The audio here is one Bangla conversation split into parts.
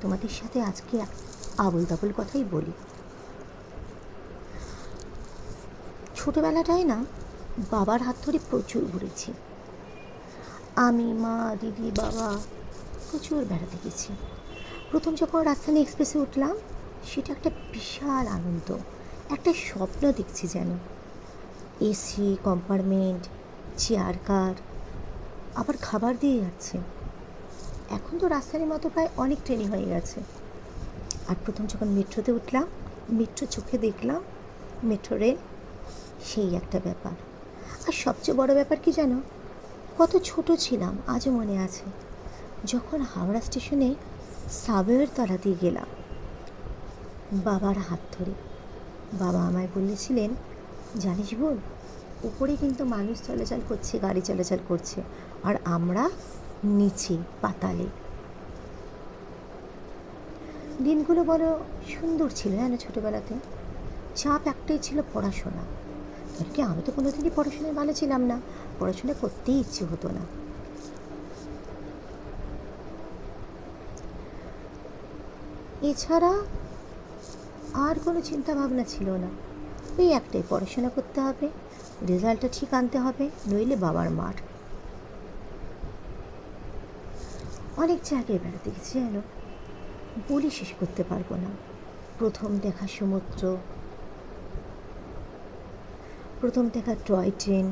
তোমাদের সাথে আজকে আবল তাবল কথাই বলি। ছোটোবেলাটায় না বাবার হাত ধরে প্রচুর ঘুরেছি। আমি, মা, দিদি, বাবা প্রচুর বেড়াতে গেছি। প্রথম যখন রাজধানী এক্সপ্রেসে উঠলাম, সেটা একটা বিশাল আনন্দ, একটা স্বপ্ন দেখছি যেন। এসি কম্পার্টমেন্ট চেয়ার কার আবার খাবার দিয়ে যাচ্ছে। এখন তো রাজধানীর মতো প্রায় অনেক ট্রেনই হয়ে গেছে। আর প্রথম যখন মেট্রোতে উঠলাম, মেট্রো চোখে দেখলাম, মেট্রো রেল সেই একটা ব্যাপার। আর সবচেয়ে বড় ব্যাপার কি জানো? কত ছোট ছিলাম, আজও মনে আছে। যখন হাওড়া স্টেশনে সাবওয়ের তলা দিয়ে গেলাম, বাবার হাত ধরে। বাবা আমায় বলেছিলেন, জানিস বল উপরে কিন্তু মানুষ চলাচল করছে, গাড়ি চলাচল করছে। আর আমরা নিচে পাতালে। দিনগুলো বড় সুন্দর ছিল, জানো ছোটোবেলাতে। চাপ একটাই ছিল পড়াশোনা। কি আমি তো কোনোদিনই পড়াশোনায় ভালো ছিলাম না, পড়াশোনা করতেই ইচ্ছে হতো না। এছাড়া আর কোনো চিন্তা ভাবনা ছিল না। ওই একটাই, পড়াশোনা করতে হবে, রেজাল্টটা ঠিক আনতে হবে, নইলে বাবার মার অনেক জায়গায় বেড়াতে গেছি জানো বলি শেষ করতে পারব না। প্রথম দেখা সমুদ্র, প্রথম দেখা টয় ট্রেন,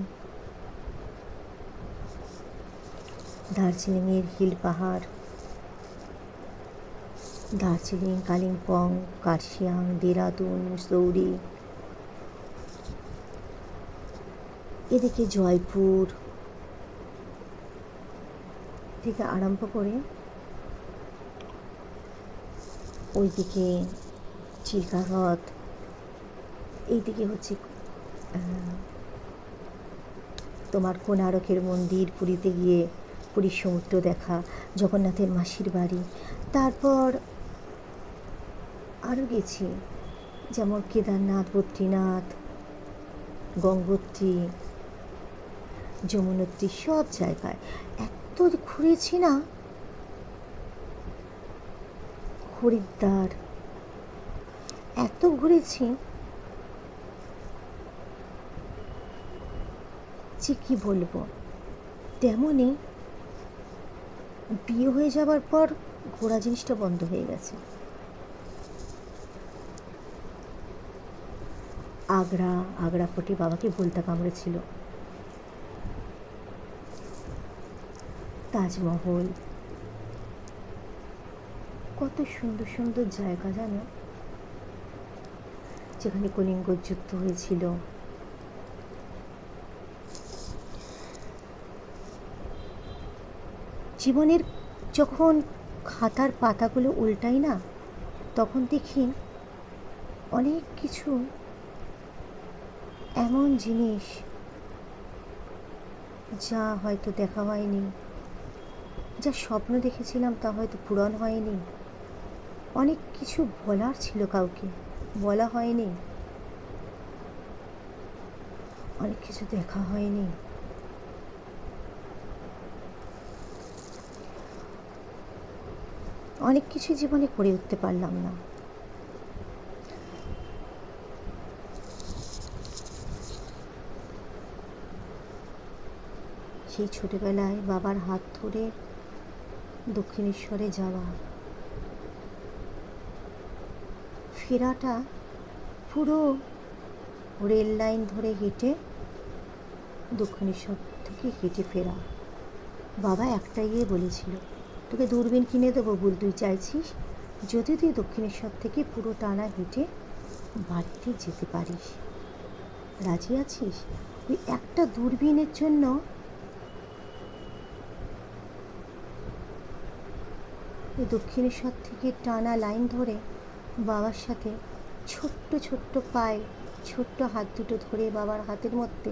দার্জিলিংয়ের হিল পাহাড়, দার্জিলিং, কালিম্পং, কার্শিয়াং, দেরাদুন, সৌরি, এদিকে জয়পুর থেকে আরম্ভ করে ওইদিকে চিল্কাহ্রদ এইদিকে হচ্ছে তোমার কোনারকের মন্দির, পুরীতে গিয়ে পুরীর সমুদ্র দেখা, জগন্নাথের মাসির বাড়ি। তারপর আরও গেছি, যেমন কেদারনাথ, বদ্রীনাথ, গঙ্গোত্রী, যমুনোত্রী, সব জায়গায়। এত ঘুরেছি না। হরিদ্বার এত ঘুরেছি যে কি বলব? তেমনই বিয়ে হয়ে যাওয়ার পর ঘোরা জিনিসটা বন্ধ হয়ে গেছে। আগ্রা আগ্রা ফোর্টে বাবাকে বলতে কামড়েছিল। তাজমহল। কত সুন্দর সুন্দর জায়গা, জানো? যেখানে কলিঙ্গ যুদ্ধ হয়েছিল। জীবনের যখন খাতার পাতাগুলো উল্টাই না, তখন দেখি অনেক কিছু এমন জিনিস যা হয়তো দেখা হয়নি। যা স্বপ্ন দেখেছিলাম তা হয়তো পূরণ হয়নি। অনেক কিছু বলার ছিল কাউকে। বলা হয়নি। অনেক কিছু দেখা হয়নি। অনেক কিছু জীবনে করে উঠতে পারলাম না। সেই ছোটবেলায় বাবার হাত ধরে দক্ষিণেশ্বরে যাওয়া। ফেরাটা পুরো রেল লাইন ধরে হেঁটে দক্ষিণেশ্বর থেকে হেঁটে ফেরা। বাবা একটাই গিয়ে বলেছিল, তোকে দূরবীন কিনে দেবো বল তুই চাইছিস যদি তুই দক্ষিণেশ্বর থেকে পুরো টানা হেঁটে বাড়িতে যেতে পারিস। রাজি আছিস? ওই একটা দূরবীনের জন্য ওই দক্ষিণেশ্বর থেকে টানা লাইন ধরে বাবার সাথে ছোট্ট ছোট্ট পায়ে ছোট্ট হাত দুটো ধরে বাবার হাতের মধ্যে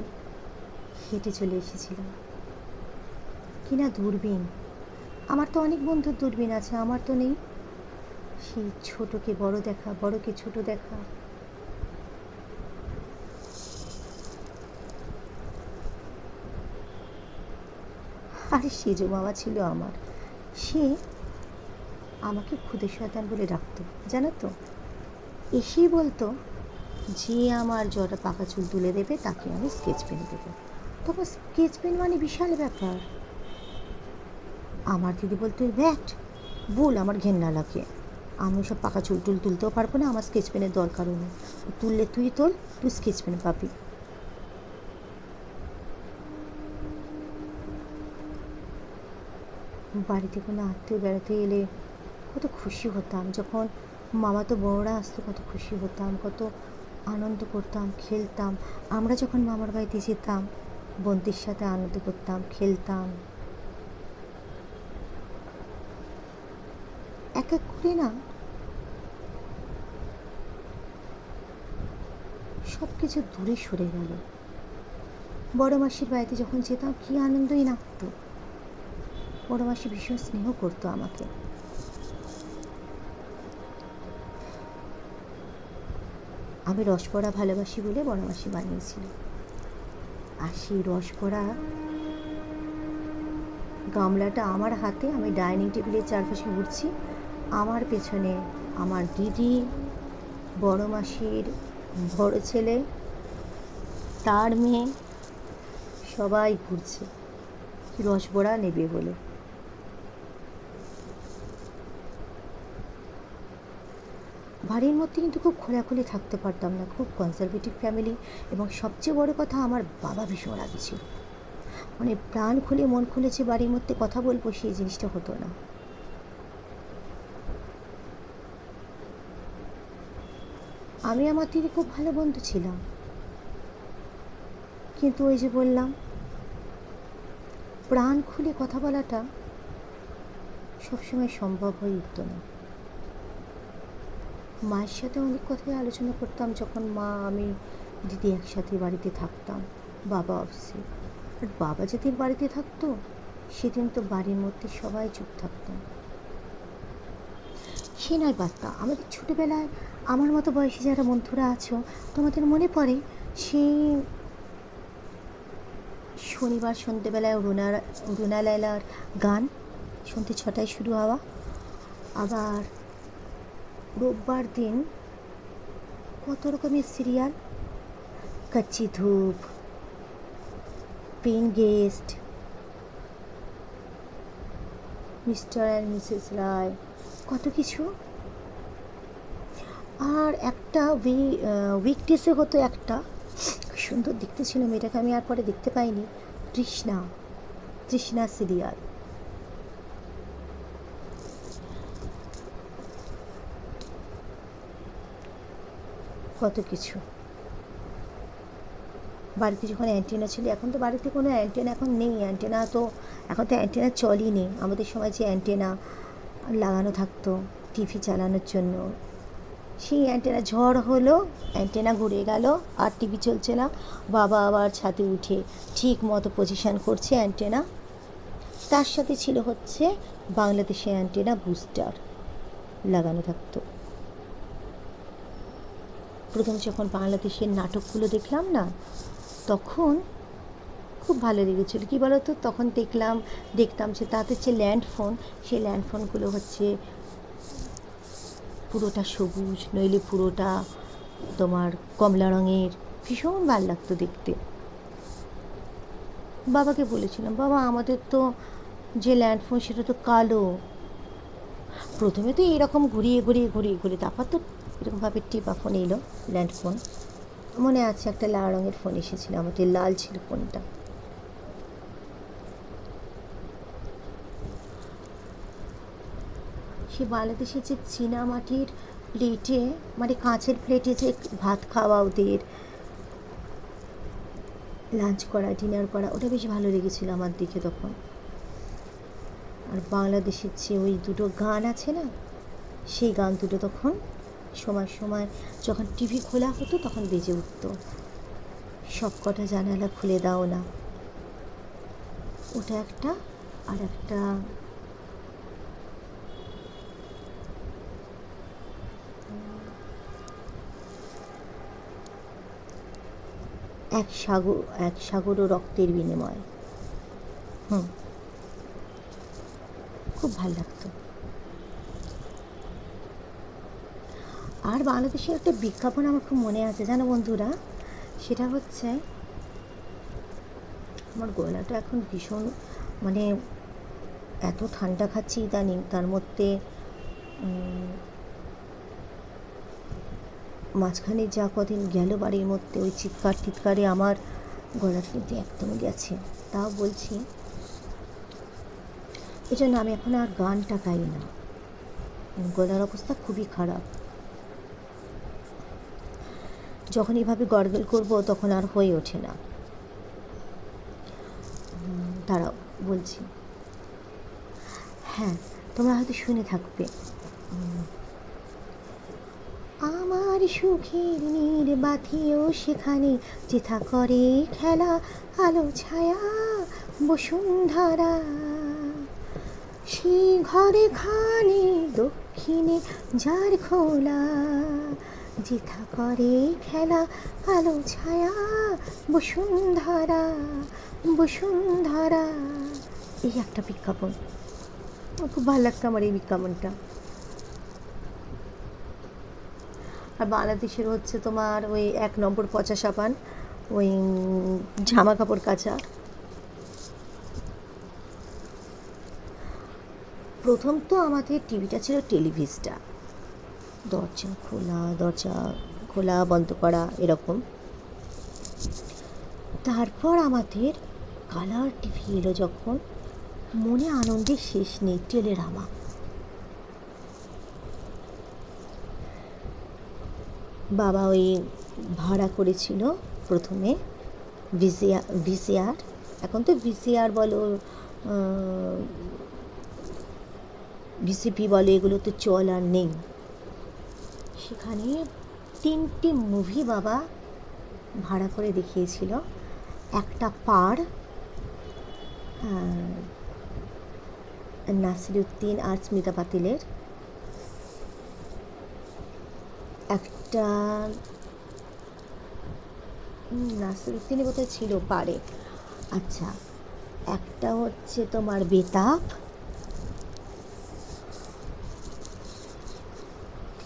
হেঁটে চলে এসেছিলাম। কিনা দূরবীন? আমার তো অনেক বন্ধুর দূরবীন আছে, আমার তো নেই। সেই ছোটকে বড় দেখা, বড়কে ছোট দেখা। আর সেজো বাবা ছিল আমার, সে আমাকে খুদে শয়তান বলে ডাকতো, জানো তো? এসেই বলতো, যে আমার জটা পাকা চুল তুলে দেবে, তাকে আমি স্কেচ পেন দেবো। তখন স্কেচ পেন মানে বিশাল ব্যাপার। আমার দিদি বলতো ব্যাট, বল আমার ঘেন্না লাগে। আমি সব পাকা চুল টুল তুলতেও পারব না, আমার স্কেচ পেনের দরকারও নেই। তুললে তুই তোল, তুই স্কেচ পেন পাবি। বাড়িতে কোনো আত্মীয় বেড়াতে এলে কত খুশি হতাম। যখন মামা তো বড়রা আসতো, কত খুশি হতাম, কত আনন্দ করতাম, খেলতাম। আমরা যখন মামার বাড়িতে যেতাম বন্ধুর সাথে আনন্দ করতাম, খেলতাম। এক এক করে না সব কিছু দূরে সরে গেল। বড় মাসির বাড়িতে যখন যেতাম, কি আনন্দই লাগতো। বড় মাসি ভীষণ স্নেহ করতো আমাকে। আমি রসপড়া ভালোবাসি বলে বড় মাসি বানিয়েছিল আর সেই রসপড়া। গামলাটা আমার হাতে, আমি ডাইনিং টেবিলের চারপাশে ঘুরছি। আমার পেছনে আমার দিদি বড় মাসির বড় ছেলে, তার মেয়ে, সবাই ঘুরছে। রসবড়া নেবে বলে। বাড়ির মধ্যে কিন্তু খুব খোলাখুলি থাকতে পারতাম না, খুব কনজারভেটিভ ফ্যামিলি এবং সবচেয়ে বড় কথা আমার বাবা ভীষণ রাগি ছিল মানে প্রাণ খুলে মন খুলেছে বাড়ির মধ্যে কথা বলব সেই জিনিসটা হতো না। আমি আমার দিদি খুব ভালো বন্ধু ছিলাম। কিন্তু ওই যে বললাম, প্রাণ খুলে কথা বলাটা সবসময় সম্ভব হয়ে উঠত না। মায়ের সাথে অনেক কথাই আলোচনা করতাম যখন মা, আমি দিদি একসাথে বাড়িতে থাকতাম, বাবা অফিসে আর বাবা যেদিন বাড়িতে থাকতো, সেদিন তো বাড়ির মধ্যে সবাই চুপ থাকতাম সে নয় বার্তা, আমাদের ছোটোবেলায় আমার মতো বয়সী যারা বন্ধুরা আছো, তোমাদের মনে পড়ে সেই শনিবার সন্ধ্যেবেলায় রুনা রুনা লাইলার গান সন্ধ্যে ছটায় শুরু হওয়া, আবার রোববার দিন কত রকমের সিরিয়াল? কাচ্চি ধূপ pen guest, mister and missus Roy, কত কিছু। আর একটা উই উইকডেসে হতো একটা সুন্দর দেখতে ছিল মেয়েটাকে আমি আর পরে দেখতে পাইনি। তৃষ্ণা তৃষ্ণা সিরিয়াল। কত কিছু। বাড়িতে যখন অ্যান্টেনা ছিল, এখন তো বাড়িতে কোনো অ্যান্টেনা এখন নেই। অ্যান্টেনা তো, এখন তো অ্যান্টেনা চলই নেই আমাদের সময় যে অ্যান্টেনা লাগানো থাকতো টিভি চালানোর জন্য। সেই অ্যান্টেনা ঝড় হলো অ্যান্টেনা ঘুরে গেল, আর টিভি চলছে না। বাবা আবার ছাতে উঠে ঠিক মতো পজিশান করছে অ্যান্টেনা তার সাথে ছিল হচ্ছে বাংলাদেশে অ্যান্টেনা বুস্টার লাগানো থাকতো। প্রথম যখন বাংলাদেশের নাটকগুলো দেখলাম না, তখন খুব ভালো লেগেছিল। কী বলতো? তখন দেখলাম, দেখতাম যে তাদের যে ল্যান্ড ফোন সেই ল্যান্ড ফোনগুলো হচ্ছে পুরোটা সবুজ, নইলে পুরোটা তোমার কমলা রঙের। ভীষণ ভালো লাগতো দেখতে। বাবাকে বলেছিলাম, বাবা, আমাদের তো যে ল্যান্ড ফোন সেটা তো কালো। প্রথমে তো এরকম ঘুরিয়ে ঘুরিয়ে ঘুরিয়ে ঘুরিয়ে, তারপর তো এরকমভাবে টিপা ফোন এলো, ল্যান্ড ফোন। মনে আছে একটা লাল রঙের ফোন এসেছিল, আমাদের লাল ছিল ফোনটা। সে বাংলাদেশের যে চীনা মাটির প্লেটে মানে কাঁচের প্লেটে যে ভাত খাওয়া ওদের লাঞ্চ করা, ডিনার করা, ওটা বেশ ভালো লেগেছিল আমার দিকে তখন। আর বাংলাদেশের যে ওই দুটো গান আছে না, সেই গান দুটো তখন সময় সময় যখন টিভি খোলা হতো তখন বেজে উঠতো। সব কটা জানালা খুলে দাও না। ওটা একটা আর একটা এক সাগর এক সাগর ও রক্তের বিনিময়। হুম। খুব ভালো লাগতো। আর বাংলাদেশের একটা বিজ্ঞাপন আমার খুব মনে আছে, জানো বন্ধুরা? সেটা হচ্ছে আমার গলাটা এখন ভীষণ মানে এত ঠান্ডা খাচ্ছি ইদানিং, তার মধ্যে মাঝখানে যা কদিন গেল বাড়ির মধ্যে ওই চিৎকার টিৎকারে আমার গলাটা কিন্তু একদমই গেছে। তাও বলছি এই জন্য আমি এখন আর গানটা গাই না। গলার অবস্থা খুবই খারাপ। যখন এভাবে গড়গল করব, তখন আর হয়ে ওঠে না। দাঁড়াও, বলছি। হ্যাঁ তোমরা হয়তো শুনে থাকবে। আমার সুখের নীর বাতিও সেখানে যেথা করে খেলা, আলো, ছায়া, বসুন্ধরা। সে ঘরে খানে দক্ষিণে যার খোলা যেথা করে খেলা আলো ছায়া, বসুন্ধরা বসুন্ধরা। এই একটা বিজ্ঞাপন। খুব ভালো লাগতো আমার এই বিজ্ঞাপনটা। আর বাংলাদেশের হচ্ছে তোমার ওই এক নম্বর পচা সাবান, ওই জামা কাপড় কাচা। প্রথম তো আমাদের টিভিটা ছিল টেলিভিশটা দরজা খোলা দরজা খোলা, বন্ধ করা, এরকম। তারপর আমাদের কালার টিভি এলো যখন, মনে আনন্দের শেষ নেই টেলের টেলেরামা বাবা ওই ভাড়া করেছিল প্রথমে ভিসিআর ভিসিআর এখন তো ভিসিআর বলো ভিসিপি বলো এগুলো তো চল আর নেই। সেখানে তিনটি মুভি বাবা ভাড়া করে দেখিয়েছিল। একটা পার নাসিরুদ্দিন আর স্মিতা পাতিলের। একটা হুম, নাসিরুদ্দিনই বোধহয় ছিল পারে। আচ্ছা একটা হচ্ছে তোমার বেতাব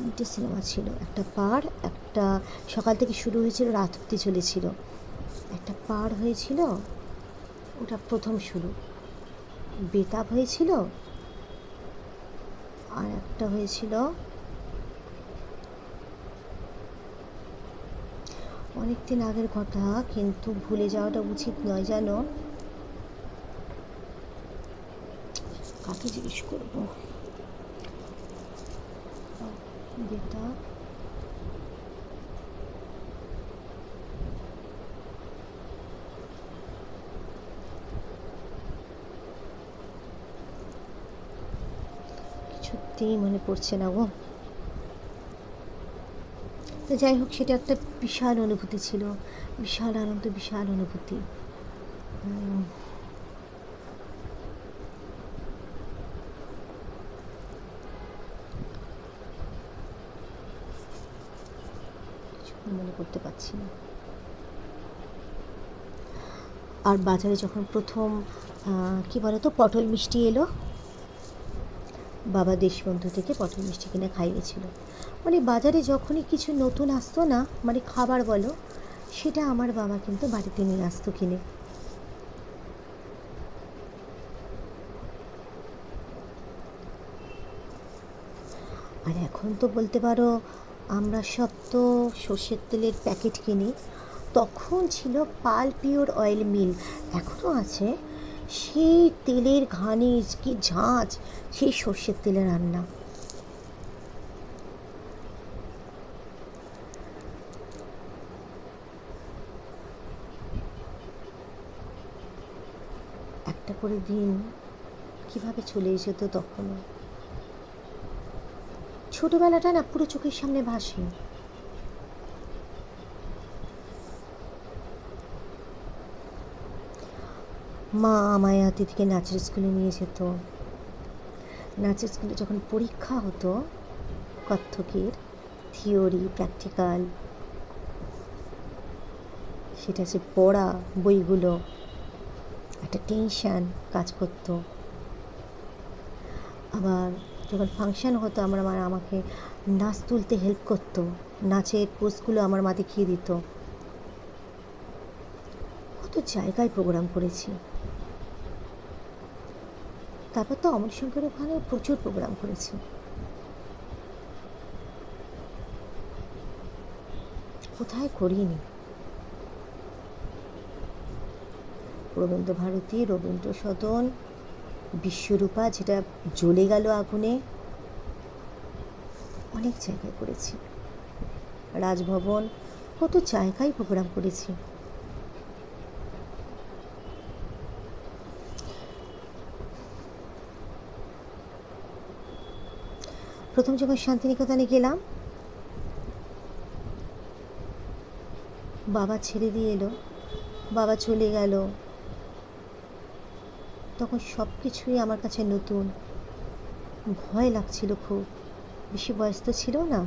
তিনটে সিনেমা ছিল। একটা পার, একটা সকাল থেকে শুরু হয়েছিল, রাত অব্দি চলেছিল। একটা পার হয়েছিল, ওটা প্রথম শুরু। বেতাব হয়েছিল, আর একটা হয়েছিল অনেক দিন আগের কথা, কিন্তু ভুলে যাওয়াটা উচিত নয় জানো। কাকে জিজ্ঞেস করব? বেতাব কিছুতেই মনে পড়ছে না গো। তো যাই হোক, সেটা একটা বিশাল অনুভূতি ছিল। বিশাল আনন্দ, বিশাল অনুভূতি উম, কিছু মনে করতে পারছি না। আর বাজারে যখন প্রথম কি বলো তো পটল মিষ্টি এলো, বাবা দেশবন্ধু থেকে পটল মিষ্টি কিনে খাইয়েছিল। মানে বাজারে যখনই কিছু নতুন আসতো না মানে খাবার বলো, সেটা আমার বাবা কিন্তু বাড়িতে নিয়ে আসতো কিনে। আর এখন তো বলতে পারো আমরা সব তো সর্ষের তেলের প্যাকেট কিনি। তখন ছিল পাল পিওর অয়েল মিল। এখনও আছে। সেই তেলের ঘানিজ কি ঝাঁঝ সেই সর্ষের তেলে রান্না। একটা করে দিন। কীভাবে চলে যেত তখনও? ছোটবেলাটা না পুরো চোখের সামনে ভাসে। মা আমায় হাতে থেকে নাচের স্কুলে নিয়ে যেত। নাচের স্কুলে যখন পরীক্ষা হতো, কত্থকের থিওরি, প্র্যাকটিক্যাল, সেটা যে পড়া বইগুলো, একটা টেনশান কাজ করতো। আবার যখন ফাংশন হতো, আমার মা আমাকে নাচ তুলতে হেল্প করতো। নাচের পোস্টগুলো আমার মা দেখিয়ে দিত। কত জায়গায় প্রোগ্রাম করেছি। তারপর তো অমর শঙ্কর ওখানে প্রচুর প্রোগ্রাম করেছি। কোথায় করিনি? রবীন্দ্র ভারতী, রবীন্দ্র সদন বিশ্বরূপা যেটা জ্বলে গেল আগুনে, অনেক জায়গায় করেছি। রাজভবন কত জায়গায় প্রোগ্রাম করেছি। প্রথম যখন শান্তিনিকেতনে গেলাম, বাবা ছেড়ে দিয়ে এলো, বাবা চলে গেল তখন সব কিছুই আমার কাছে নতুন। ভয় লাগছিল খুব। বেশি বয়স তো ছিল না।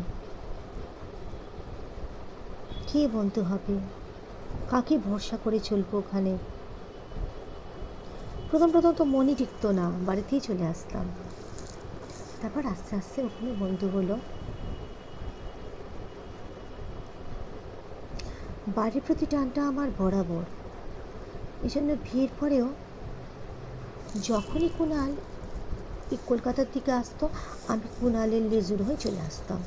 কে বন্ধু হবে? কাকে ভরসা করে চলবো ওখানে? প্রথম প্রথম তো মনই টিকতো না, বাড়িতেই চলে আসতাম। তারপর আস্তে আস্তে ওখানে বন্ধু হলো। বাড়ির প্রতি টানটা আমার বরাবর। এই জন্য বিয়ের পরেও যখনই কুণাল এই কলকাতার দিকে আসতো, আমি কুণালের লেজুর হয়ে চলে আসতাম।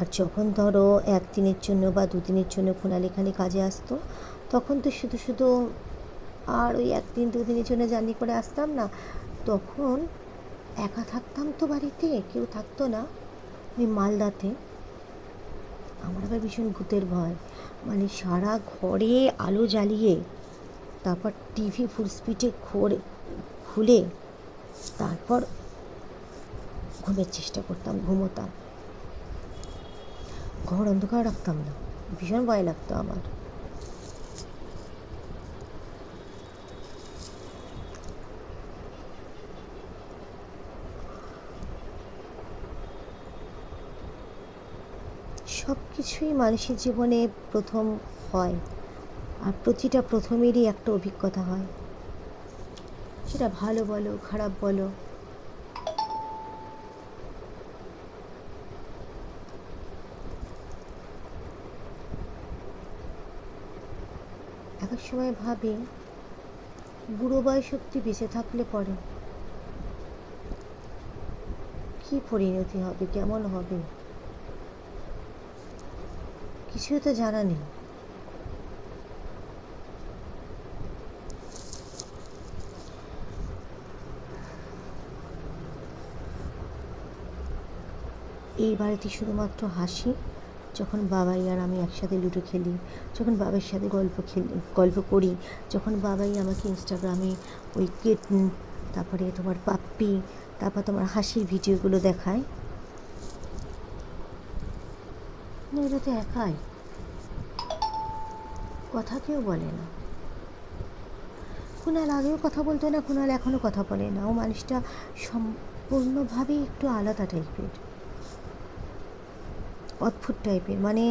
আর যখন ধরো একদিনের জন্য বা দুদিনের জন্য কুণাল এখানে কাজে আসতো, তখন তো শুধু শুধু আর ওই একদিন দুদিনের জন্য জার্নি করে আসতাম না, তখন একা থাকতাম তো বাড়িতে, কেউ থাকতো না, ওই মালদাতে। আমার আবার ভীষণ ভূতের ভয় মানে সারা ঘরে আলো জ্বালিয়ে তারপর টিভি ফুল স্পিডে খোরে খুলে তারপর ঘুমের চেষ্টা করতাম, ঘুমোতাম। ঘর অন্ধকার রাখতাম না, ভীষণ ভয় লাগতো আমার। সব কিছুই মানুষের জীবনে প্রথম হয়। আর প্রতিটা প্রথমেরই একটা অভিজ্ঞতা হয়। সেটা ভালো বলো, খারাপ বলো। এক সময় ভাবি, বুড়ো বয়স অব্দি বেঁচে থাকলে পরে কি পরিণতি হবে, কেমন হবে? কিছুই তো জানা নেই। এই বাড়িতে শুধুমাত্র হাসি, যখন বাবাই আর আমি একসাথে লুডো খেলি, যখন বাবার সাথে গল্প খেলি, গল্প করি, যখন বাবাই আমাকে ইনস্টাগ্রামে ওই কিটন তারপরে তোমার পাপ্পি তারপর তোমার হাসির ভিডিওগুলো দেখায়। এরা তো একাই। কথা কেউ বলে না। কুণাল আগেও কথা বলতো না কুণাল এখনও কথা বলে না। ও মানুষটা সম্পূর্ণভাবেই একটু আলাদা টাইপের অদ্ভুত টাইপের মানে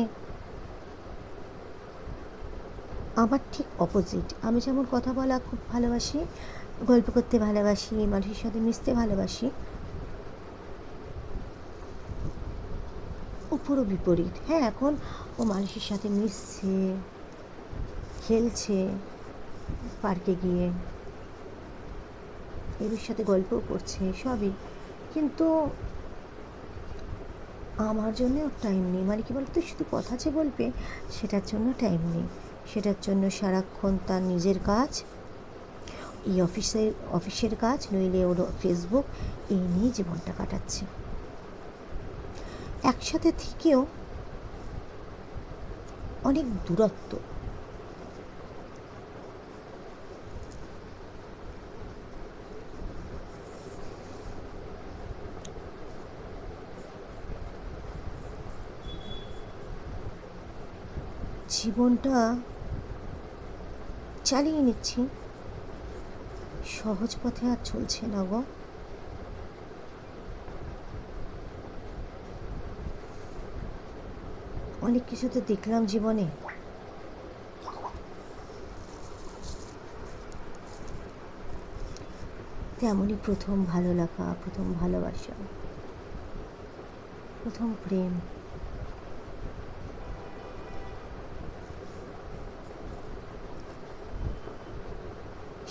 আমার ঠিক অপোজিট আমি যেমন কথা বলা খুব ভালোবাসি, গল্প করতে ভালোবাসি, মানুষের সাথে মিশতে ভালোবাসি পুরো বিপরীত। হ্যাঁ এখন ও মানুষের সাথে মিশছে, খেলছে, পার্কে গিয়ে এদের সাথে গল্পও করছে, সবই। কিন্তু আমার জন্য টাইম নেই। মানে কি বলতো? শুধু কথা যে বলবে, সেটার জন্য টাইম নেই। সেটার জন্য সারাক্ষণ তার নিজের কাজ, এই অফিসের অফিসের কাজ, নইলে ওর ফেসবুক এই নিয়ে জীবনটা কাটাচ্ছে। একসাথে থেকেও অনেক দূরত্ব। জীবনটা চালিয়ে নিচ্ছি। সহজ পথে আর চলছে না গো। অনেক কিছু তো দেখলাম জীবনে। তেমনই প্রথম ভালো লাগা, প্রথম ভালোবাসা, প্রথম প্রেম।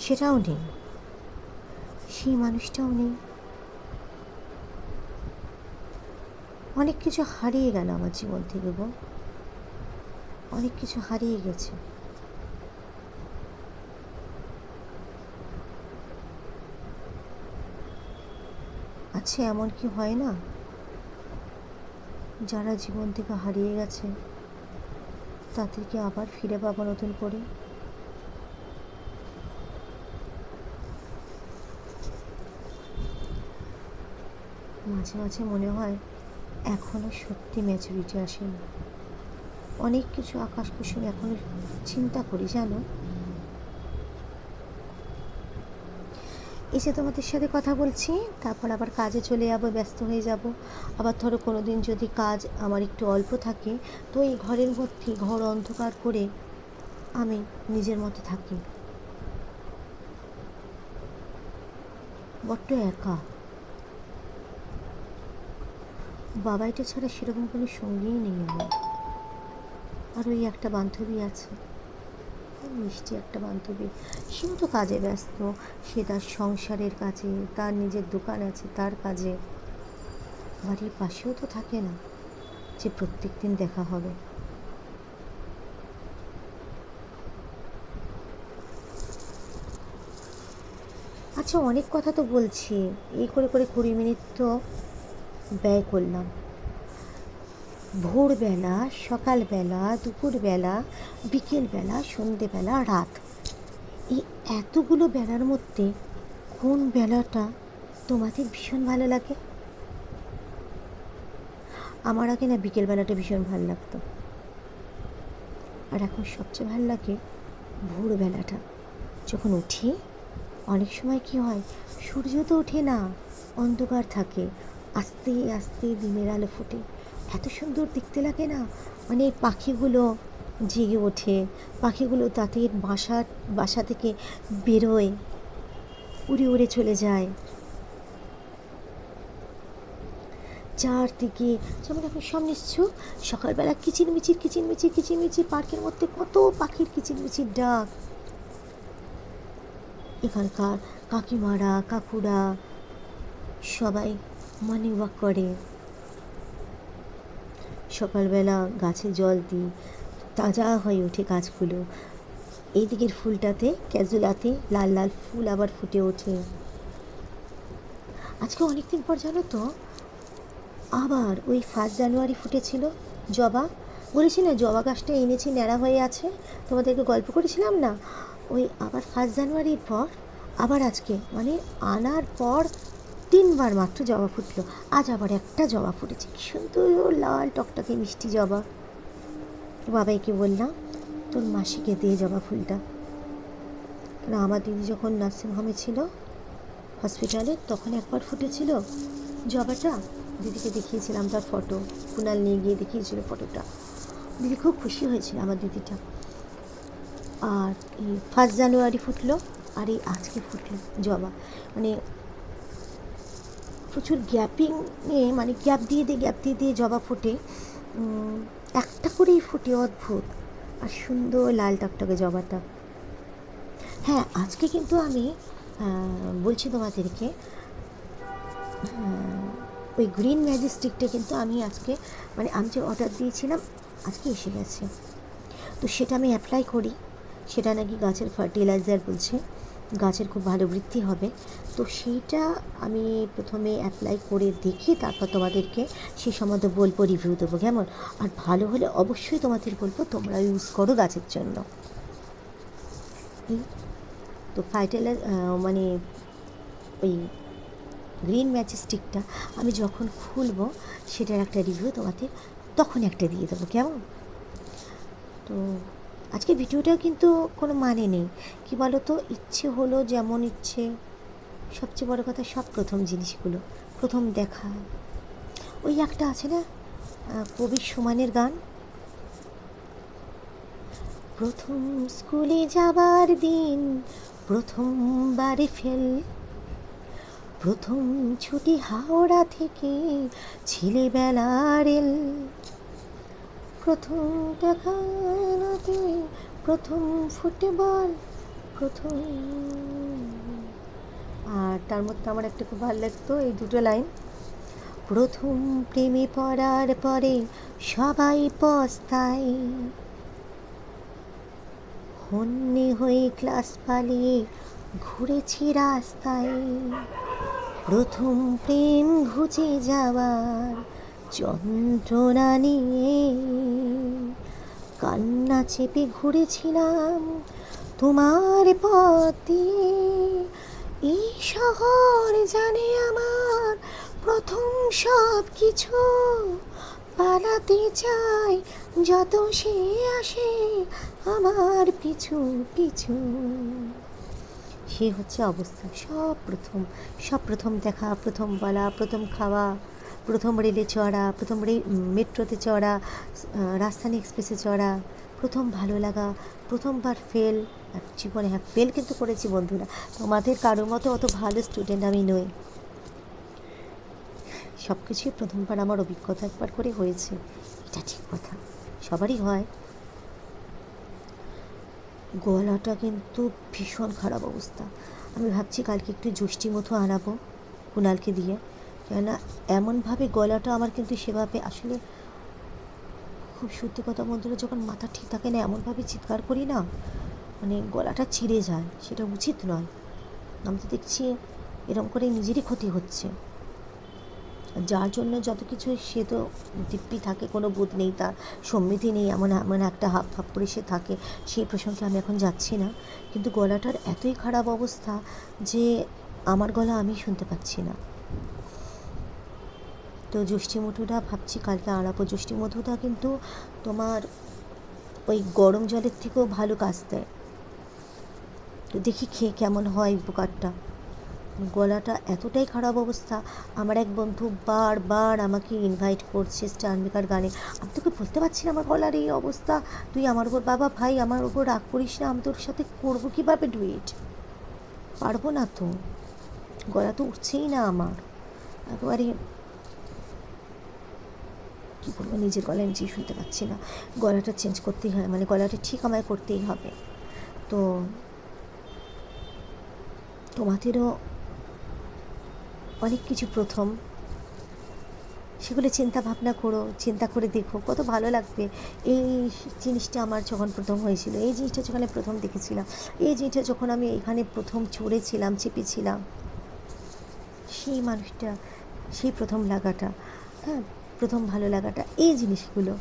সেটাও নেই। সেই মানুষটাও নেই। অনেক কিছু হারিয়ে গেল আমার জীবন থেকে গো। অনেক কিছু হারিয়ে গেছে। আচ্ছা এমন কি হয় না? যারা জীবন থেকে হারিয়ে গেছে, তাদেরকে আবার ফিরে পাবো নতুন করে। মাঝে মাঝে মনে হয় এখনও সত্যি ম্যাচুরিটি আসেনি। অনেক কিছু আকাশ কুসুম এখনও চিন্তা করি, জানো? এসে তোমাদের সাথে কথা বলছি, তারপর আবার কাজে চলে যাব, ব্যস্ত হয়ে যাব। আবার ধরো কোনো দিন যদি কাজ আমার একটু অল্প থাকে, তো এই ঘরের মধ্যে ঘর অন্ধকার করে আমি নিজের মতো থাকি। বড্ড একা। বাবাইটা ছাড়া সেরকম কোনো সঙ্গীই নেই আমার। আর ওই একটা বান্ধবী আছে। মিষ্টি একটা বান্ধবী। সেও তো কাজে ব্যস্ত। সে তার সংসারের কাজে, তার নিজের দোকান আছে, তার কাজে। বাড়ির পাশেও তো থাকে না যে প্রত্যেক দিন দেখা হবে। আচ্ছা অনেক কথা তো বলছি। এই করে করে কুড়ি মিনিট তো ব্যয় করলাম। ভোরবেলা, সকালবেলা, দুপুরবেলা, বিকেলবেলা, সন্ধেবেলা, রাত। এই এতগুলো বেলার মধ্যে কোন বেলাটা তোমাদের ভীষণ ভালো লাগে? আমার আগে না বিকেলবেলাটা ভীষণ ভালো লাগতো। আর এখন সবচেয়ে ভালো লাগে ভোরবেলাটা। যখন উঠি, অনেক সময় কি হয়, সূর্য তো ওঠে না, অন্ধকার থাকে। আস্তে আস্তে দিনের আলো ফোটে। এত সুন্দর দেখতে লাগে না? মানে পাখিগুলো জেগে ওঠে, পাখিগুলো তাদের বাসা বাসা থেকে বেরোয়, উড়ে উড়ে চলে যায়। চারদিকে যেমন এখন সব নিশ্চয় সকালবেলা কিচিরমিচির কিচিরমিচির কিচিরমিচির পার্কের মধ্যে কত পাখির কিচিরমিচির ডাক। এখানকার কাকিমারা, কাকুরা সবাই মর্নিং ওয়াক করে। সকালবেলা গাছে জল দিই, তাজা হয়ে ওঠে গাছগুলো। এই দিকের ফুলটাতে, ক্যাজুলাতে লাল লাল ফুল আবার ফুটে ওঠে। আজকে অনেকদিন পর জানো তো, আবার ওই ফার্স্ট জানুয়ারি ফুটেছিল। জবা, বলেছি না জবা গাছটা এনেছি, ন্যাড়া হয়ে আছে। তোমাদেরকে গল্প করেছিলাম না? ওই আবার ফার্স্ট জানুয়ারির পর, আবার আজকে মানে আনার পর তিনবার মাত্র জবা ফুটলো। আজ আবার একটা জবা ফুটেছে। কি সুন্দর লাল টকটকে মিষ্টি জবা। বাবাইকে বললাম তোর মাসিকে দিয়ে জবা ফুলটা। কেন আমার দিদি যখন নার্সিংহোমে ছিল, হসপিটালে, তখন একবার ফুটেছিল জবাটা। দিদিকে দেখিয়েছিলাম তার ফটো। কুনাল নিয়ে গিয়ে দেখিয়েছিল ফটোটা। দিদি খুব খুশি হয়েছিল আমার দিদিটা। আর এই ফার্স্ট জানুয়ারি ফুটলো, আর এই আজকে ফুটলো জবা। মানে প্রচুর গ্যাপিংয়ে মানে গ্যাপ দিয়ে দিয়ে, গ্যাপ দিয়ে দিয়ে জবা ফোটে। একটা করেই ফুটে অদ্ভুত। আর সুন্দর লাল টকটকে জবাটা হ্যাঁ আজকে কিন্তু আমি বলছি তোমাদেরকে ওই গ্রিন ম্যাজিস্টিকটা কিন্তু আমি আজকে মানে আমি যে অর্ডার দিয়েছিলাম, আজকে এসে গেছে। তো সেটা আমি অ্যাপ্লাই করি। সেটা নাকি গাছের ফার্টিলাইজার বলছে। গাছের খুব ভালো বৃদ্ধি হবে। তো সেইটা আমি প্রথমে অ্যাপ্লাই করে দেখি তারপর তোমাদেরকে সেই সম্বন্ধে বলব রিভিউ দেবো, কেমন? আর ভালো হলে অবশ্যই তোমাদের বলব, তোমরা ইউজ করো গাছের জন্য। তো ফার্টিলাইজ মানে ওই গ্রিন ম্যাজেস্টিকটা আমি যখন খুলবো, সেটার একটা রিভিউ তোমাদের তখন একটা দিয়ে দেবো, কেমন? তো আজকে ভিডিওটাও কিন্তু কোনো মানে নেই। কি বলো তো ইচ্ছে হলো যেমন ইচ্ছে। সবচেয়ে বড় কথা সব প্রথম জিনিসগুলো, প্রথম দেখা। ওই একটা আছে না কবির সুমানের গান। প্রথম স্কুলে যাবার দিন, প্রথমবারে ফেল। প্রথম ছুটি হাওড়া থেকে ছেলেবেলা রেল প্রথম দেখা নদী প্রথম ফুটবল, প্রথম। আর তার মধ্যে আমার একটা খুব ভালো লাগতো এই দুটো লাইন। প্রথম প্রেমে পড়ার পরে সবাই পস্তায়। হন্যে হয়ে ক্লাস পালিয়ে ঘুরেছি রাস্তায়। প্রথম প্রেম ঘুচে যাওয়ার যন্ত্রণা নিয়ে কান্না চেপে ঘুরেছিলাম তোমার দিয়ে। এই শহর জানে আমার প্রথম সব কিছু। পালাতে চাই যত সে আসে আমার পিছু পিছু। সে হচ্ছে অবস্থা। সব প্রথম সব প্রথম দেখা, প্রথম বলা, প্রথম খাওয়া। প্রথম রেলে চড়া প্রথম রে মেট্রোতে চড়া রাজধানী এক্সপ্রেসে চড়া, প্রথম ভালো লাগা, প্রথমবার ফেল জীবনে হ্যাঁ ফেল কিন্তু করেছি বন্ধুরা। তোমাদের কারোর মতো অত ভালো স্টুডেন্ট আমি নই। সব কিছুই প্রথমবার আমার অভিজ্ঞতা একবার করে হয়েছে। এটা ঠিক কথা। সবারই হয়। গলাটা কিন্তু ভীষণ খারাপ অবস্থা। আমি ভাবছি কালকে একটু যষ্টি মতো আনাবো, কুনালকে দিয়ে। কেননা এমনভাবে গলাটা আমার কিন্তু সেভাবে আসলে খুব সত্যি কথা বন্ধুরা যখন মাথা ঠিক থাকে না, এমনভাবে চিৎকার করি না মানে গলাটা ছিঁড়ে যায়, সেটা উচিত নয়। আমি তো দেখছি এরকম করে নিজেরই ক্ষতি হচ্ছে। যার জন্য যত কিছু সে তো দিব্যি থাকে, কোনো বোধ নেই, তার সম্মিতি নেই, এমন এমন একটা হাফ হাফ করে সে থাকে, সেই প্রসঙ্গে আমি এখন যাচ্ছি না। কিন্তু গলাটার এতই খারাপ অবস্থা যে আমার গলা আমি শুনতে পাচ্ছি না। তো জ্যোষ্ঠী মধুটা ভাবছি কালকে আনাবো জ্যোষ্ঠী মধুটা কিন্তু তোমার ওই গরম জলের থেকেও ভালো কাজ দেয়। তো দেখি খেয়ে কেমন হয় উপকারটা। গলাটা এতটাই খারাপ অবস্থা, আমার এক বন্ধু বারবার আমাকে ইনভাইট করছে স্টারমিকার গানে। আমি তোকে বলতে পারছি না আমার গলার এই অবস্থা। তুই আমার ওপর বাবা ভাই, আমার ওপর রাগ করিস না, আমি তোর সাথে করব কীভাবে ডুয়েট পারব না তো। গলা তো উঠছেই না আমার। একেবারে কী বলব নিজের গলা নিজেই শুনতে পাচ্ছি না। গলাটা চেঞ্জ করতেই হয় মানে গলাটা ঠিক আমায় করতেই হবে। তো তোমাদেরও অনেক কিছু প্রথম। সেগুলো চিন্তা ভাবনা করো, চিন্তা করে দেখো। কত ভালো লাগবে। এই জিনিসটা আমার যখন প্রথম হয়েছিল, এই জিনিসটা যখন প্রথম দেখেছিলাম, এই জিনিসটা যখন আমি এখানে প্রথম চড়েছিলাম চেপেছিলাম, সেই মানুষটা, সেই প্রথম লাগাটা হ্যাঁ? প্রথম ভালো লাগাটা এই জিনিসগুলো।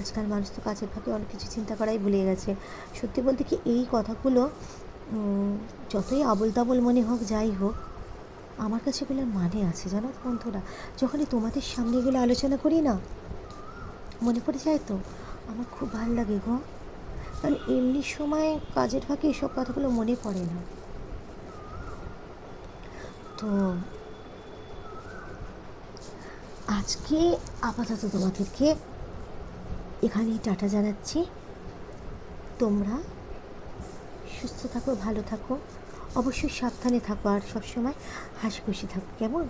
আজকাল মানুষ তো কাজের ফাঁকে অনেক কিছু চিন্তা করাই ভুলে গেছে। সত্যি বলতে কি এই কথাগুলো যতই আবল তাবল মনে হোক যাই হোক, আমার কাছে এগুলোর মানে আছে জানো বন্ধুরা? যখনই তোমাদের সামনে এগুলো আলোচনা করি না, মনে পড়ে যায় তো? আমার খুব ভালো লাগে গো। কারণ এমনি সময় কাজের ফাঁকে এসব কথাগুলো মনে পড়ে না। তো আজকে আপাতত তোমাদেরকে এখানেই টাটা জানাচ্ছি। তোমরা সুস্থ থাকো, ভালো থাকো, অবশ্যই সাবধানে থাকো আর সবসময় হাসি খুশি থাকো, কেমন?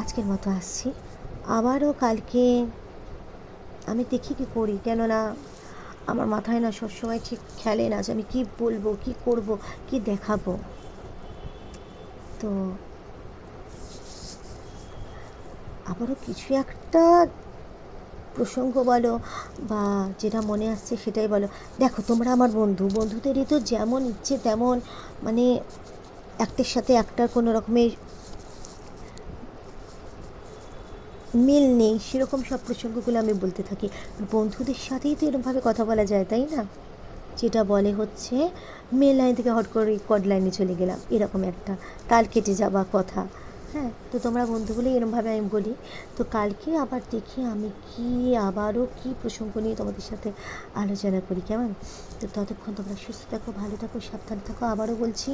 আজকের মতো আসছি। আবারও কালকে আমি দেখি কি করি, কেননা আমার মাথায় না সবসময় ঠিক খেলে না যে আমি কী বলব, কী করব, কী দেখাবো। তো আবারও কিছু একটা প্রসঙ্গ বলো বা যেটা মনে আসছে সেটাই বলো। দেখো, তোমরা আমার বন্ধু। বন্ধুদেরই তো যেমন ইচ্ছে তেমন মানে একটার সাথে একটার কোনো রকমের মিল নেই। সেরকম সব প্রসঙ্গগুলো আমি বলতে থাকি। বন্ধুদের সাথেই তো এরকমভাবে কথা বলা যায়, তাই না? যেটা বলে হচ্ছে মেল লাইন থেকে হট করে কড লাইনে চলে গেলাম। এরকম একটা। তাল কেটে যাওয়া কথা। হ্যাঁ তো তোমরা বন্ধুগুলোই এরমভাবে আমি বলি। তো কালকে আবার দেখি আমি কি, আবারও কি প্রসঙ্গ নিয়ে তোমাদের সাথে আলোচনা করি, কেমন? তো ততক্ষণ তোমরা সুস্থ থাকো, ভালো থাকো, সাবধানে থাকো। আবারও বলছি,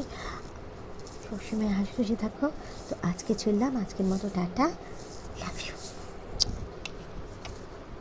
সবসময় হাসি খুশি থাকো। তো আজকে চললাম, আজকের মতো টাটা লাভ ইউ